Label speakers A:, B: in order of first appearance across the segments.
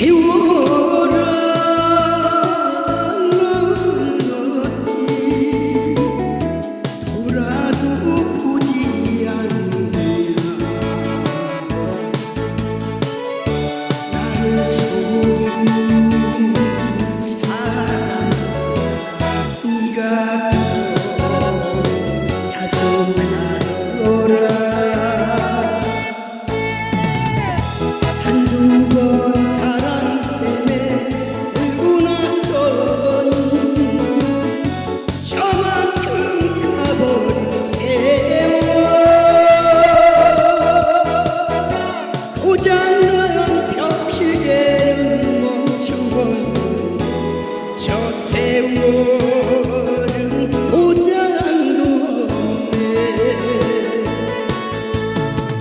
A: you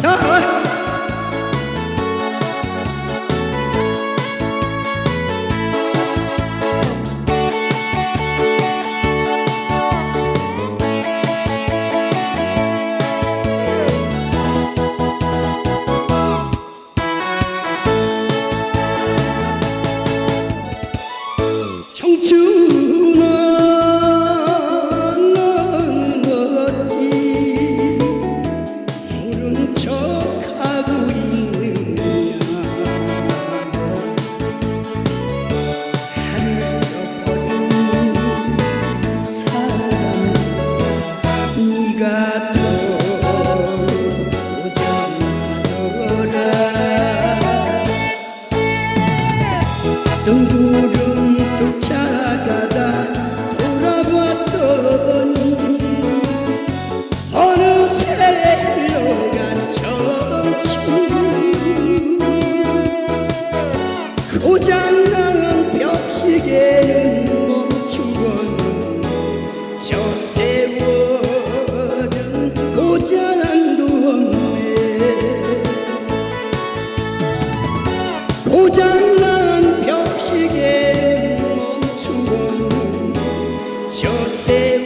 A: Trời! 구름 쫓아가다 돌아봤더니 어느새 흘러간 전춘 고장난 벽시계는 멈추었는 저 세월은 고장도 없네. 고장 você.